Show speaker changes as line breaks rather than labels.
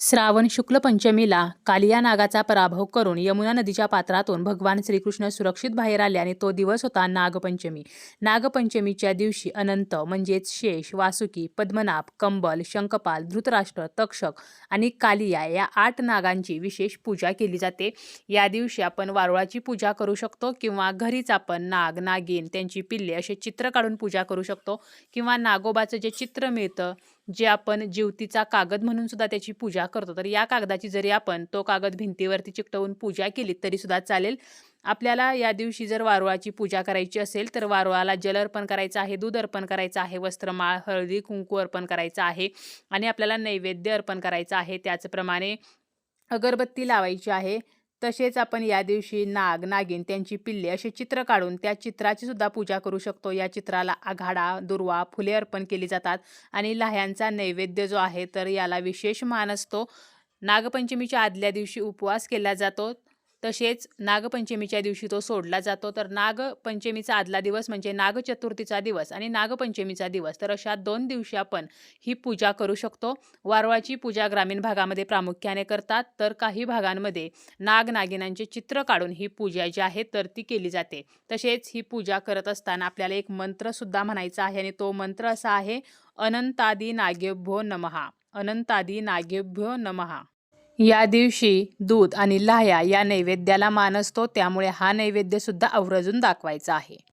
श्रावण शुक्ल पंचमीला कालिया नागाचा पराभव करून यमुना नदीच्या पात्रातून भगवान श्रीकृष्ण सुरक्षित बाहेर आले आणि तो दिवस होता नागपंचमी. नागपंचमीच्या दिवशी अनंत म्हणजेच शेष वासुकी पद्मनाभ कंबल शंखपाल धृतराष्ट्र तक्षक आणि कालिया या आठ नागांची विशेष पूजा केली जाते. या दिवशी आपण वारुळाची पूजा करू शकतो किंवा घरीच आपण नाग नागिन त्यांची पिल्ले असे चित्र काढून पूजा करू शकतो किंवा नागोबाचं जे चित्र मिळतं जे आपण ज्योतीचा कागद म्हणून सुद्धा त्याची पूजा करतो. तर या कागदाची जरी आपण तो कागद भिंतीवरती चिकटवून पूजा केली तरी सुद्धा चालेल. आपल्याला या दिवशी जर वारुळाची पूजा करायची असेल तर वारुळाला जल अर्पण करायचं आहे दूध अर्पण करायचं आहे वस्त्रमाळ हळदी कुंकू अर्पण करायचं आहे आणि आपल्याला नैवेद्य अर्पण करायचं आहे. त्याचप्रमाणे अगरबत्ती लावायची आहे. तसेच आपण या दिवशी नाग नागिन त्यांची पिल्ले असे चित्र काढून त्या चित्राची सुद्धा पूजा करू शकतो. या चित्राला आघाडा दुर्वा फुले अर्पण केली जातात आणि लाह्यांचा नैवेद्य जो आहे तर याला विशेष मान असतो. नागपंचमीच्या आदल्या दिवशी उपवास केला जातो. तसेच नागपंचमीच्या दिवशी तो सोडला जातो. तर नागपंचमीचा आदला दिवस म्हणजे नागचतुर्थीचा दिवस आणि नागपंचमीचा दिवस. तर अशा दोन दिवशी आपण ही पूजा करू शकतो. वारवाची पूजा ग्रामीण भागामध्ये प्रामुख्याने करतात. तर काही भागांमध्ये नागनागिनांचे चित्र काढून ही पूजा जी आहे तर ती केली जाते. तसेच ही पूजा करत असताना आपल्याला एक मंत्रसुद्धा म्हणायचा आहे आणि तो मंत्र असा आहे अनंतादी नागेभ्यो नमहा अनंतादी नागेभ्यो नमहा या दिवशी दूध आणि लाह्या या नैवेद्याला मान असतो त्यामुळे हा नैवेद्यसुद्धा आवर्जून दाखवायचा आहे.